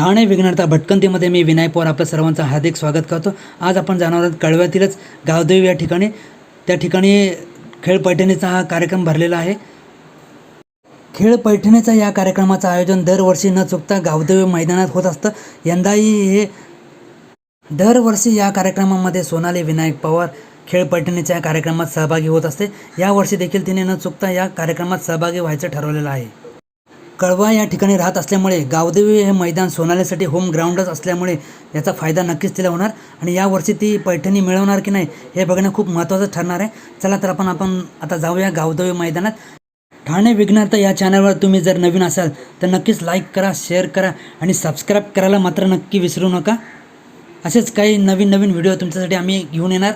ठाणे विघ्नता भटकंतीमध्ये मी विनाय पवार आपलं सर्वांचं हार्दिक स्वागत करतो. आज आपण जाणार आहोत कळव्यातीलच गावदेवी या ठिकाणी. त्या ठिकाणी खेळ पैठणीचा हा कार्यक्रम भरलेला आहे. खेळ पैठणीचा या कार्यक्रमाचं आयोजन दरवर्षी न चुकता गावदेवी मैदानात होत असतं. यंदाही हे दरवर्षी या कार्यक्रमामध्ये सोनाली विनायक पवार खेळ पैठणीच्या या कार्यक्रमात सहभागी होत असते. यावर्षी देखील तिने न चुकता या कार्यक्रमात सहभागी व्हायचं ठरवलेलं आहे. कळवा या ठिकाणी राहत असल्यामुळे गावदेवी हे मैदान सोनालीसाठी होम ग्राउंडच असल्यामुळे याचा फायदा नक्कीच तिला होणार. आणि यावर्षी ती पैठणी मिळवणार की नाही हे बघणं खूप महत्त्वाचं ठरणार आहे. चला तर आपण आपण आता जाऊया गावदेवी मैदानात. ठाणे विघ्नार्थ या चॅनलवर तुम्ही जर नवीन असाल तर नक्कीच लाईक करा शेअर करा आणि सबस्क्राईब करायला मात्र नक्की विसरू नका. असेच काही नवीन नवीन व्हिडिओ तुमच्यासाठी आम्ही घेऊन येणार.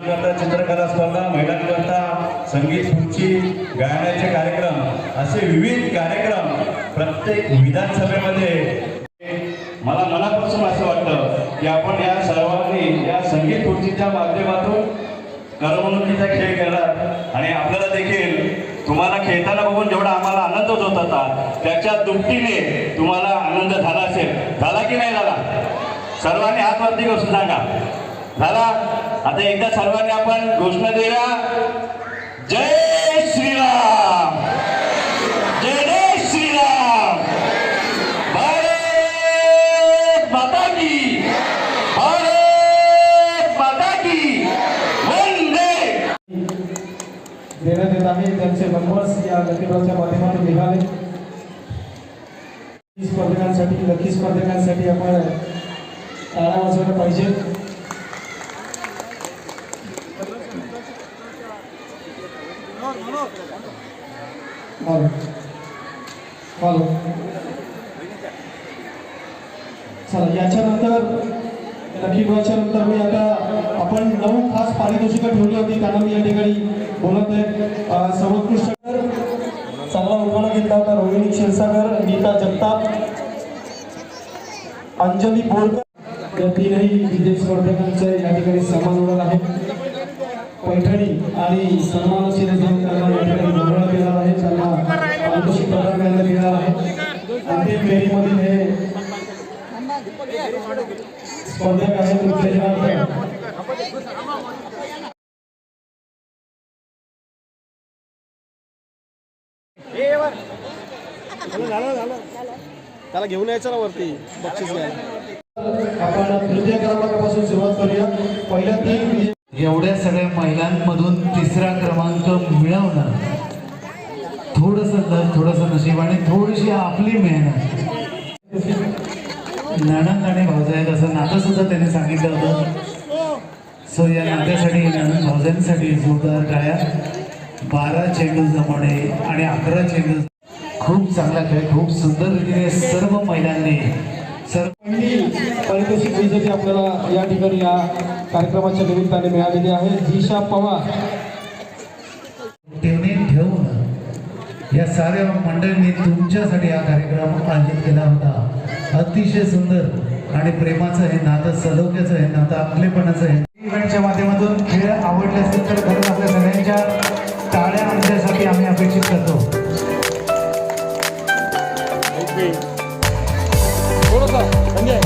चित्रकला स्पर्धा महिलांकरता संगीत खुर्ची गायनाचे कार्यक्रम असे विविध कार्यक्रम प्रत्येक विधानसभेमध्ये. मला मनापासून असं वाटतं की आपण या सर्वांनी या संगीत खुर्चीच्या माध्यमातून करमणुकीचा खेळ खेळलात आणि आपल्याला देखील तुम्हाला खेळताना बघून जेवढा आम्हाला आनंद होत होता त्याच्या दुपटीने तुम्हाला आनंद झाला असेल. झाला की नाही झाला? सर्वांनी हातवरती बसून सांगा. झाला? आता एकदा सर्वांनी आपण घोषणा देऊया. जय श्रीराम. जय जय श्रीराम. भारत माता की. भारत माता की. वंदे. देण्यात येत आहे त्यांचे बनवास या लकीबाच्या माध्यमातून निघाले. स्पर्धकांसाठी लकी स्पर्धकांसाठी आपण टाळा वाजवायला पाहिजे. हॅलो हॅलो चला याच्यानंतर लकी नंतर मी आता आपण नऊ खास पारितोषिकं ठेवली होती त्यांना मी या ठिकाणी बोलत आहे. सर्वोत्कृष्ट चांगला उपमान घेतला होता रोहिणी क्षीरसागर नीता जगताप अंजली बोरकर. या तीनही विजय स्पर्धकांचे या ठिकाणी सन्मान होणार आहे पैठणी आणि सन्मानशील जाऊन त्यांना या ठिकाणी गौरवण्यात येणार आहे त्यांना पारितोषिक प्रदान करण्यात येणार आहे अंतिम फेरीमधील हे स्पर्धक आहेत उत्तेजनार्थ त्याला घेऊन यायचं ना वरती. बक्षीस आपण तृतीय क्रमांकापासून सुरुवात करूया पहिल्या तीन एवढ्या सगळ्या महिलांमधून तिसरा क्रमांक मिळवणं थोडंसं लक थोडंसं नशीब आणि थोडीशी आपली मेहनत. नणंद आणि भाऊजाई असं नातं सुद्धा त्याने सांगितलं होतं. सो या नात्यासाठी नणंद भाऊजाईंसाठी जोरदार टाळ्या. बारा चेंडू जमवणे आणि अकरा चेंडू खूप चांगला खेळ खूप सुंदर रीतीने सर्व महिलांनी सर्वांनी पारितोषिक विजेती आपल्याला या ठिकाणी या कार्यक्रमाच्या निमित्ताने मिळालेली आहे. दिशा पवार. या साऱ्या मंडळींनी तुमच्यासाठी हा कार्यक्रम आयोजित केला होता. अतिशय सुंदर आणि प्रेमाचं हे नातं सलोख्याचं हे नातं आपलेपणाचं हे इव्हेंटच्या माध्यमातून खेळ आवडले असतील तर खरंच आपल्या सगळ्यांच्या टाळ्या आमच्यासाठी आम्ही अपेक्षित करतो. म्हणजे